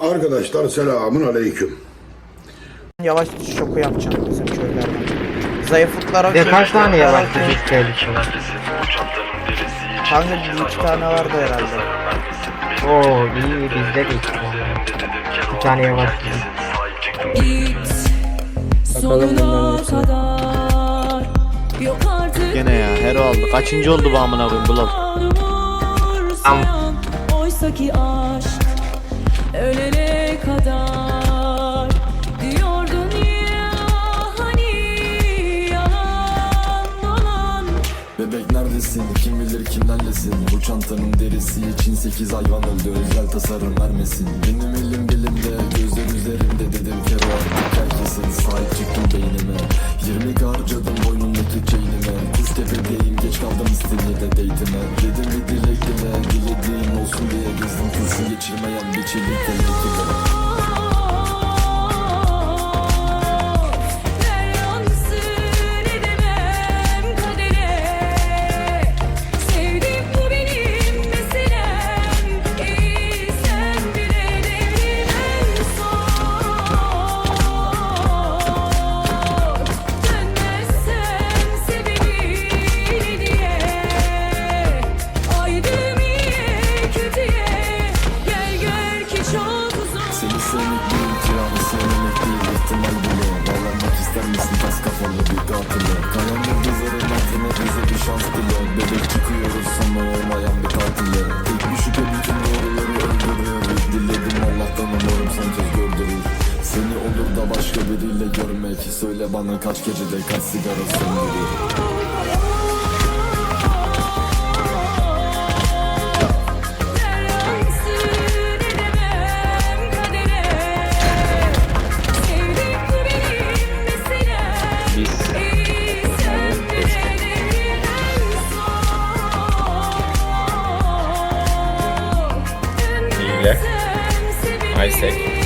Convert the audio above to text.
Arkadaşlar selamun aleyküm. Yavaş düşüş şoku yapacağım bizim köylerden. Zayıflıklara... Ve kaç tane yavaş düşüş tehlikeli? Kanka bir iki tane vardı herhalde. Oo iyi bizde de iki tane. Bir tane yavaş düşüş. Bakalım Yok artık Gene ya hero aldı. Kaçıncı oldu bu amına koyayım bulalım. Am- Oysa ki aşk neredesin? Kim bilir kimlerlesin? Bu çantanın derisi için sekiz hayvan öldü Özel tasarım vermesin Benim elim bilimde, gözler üzerimde Dedim o artık herkesin Sahip çıktım beynime 20 harcadım boynumdaki chainime Kuş tepedeyim, geç kaldım istemeye de date'ime Dedim bir dilek dile, dilediğim olsun diye Gezdim kurşun geçirmeyen bir çelik tehlikeli Seni sevmek bir imtihanı sevmemek değil ihtimal bile Bağlanmak ister misin tas kafalı bir katile Kayan yıldızların altına bize bir şans dile Bebek çıkıyoruz sonra olmayan bir tatile Tek bir şüphe bütün doğruları öldürür Diledim Allah'tan umarım son kez gördürür Seni olur da başka biriyle görmek. Söyle bana kaç gecede kaç sigara söndürür I Isaac.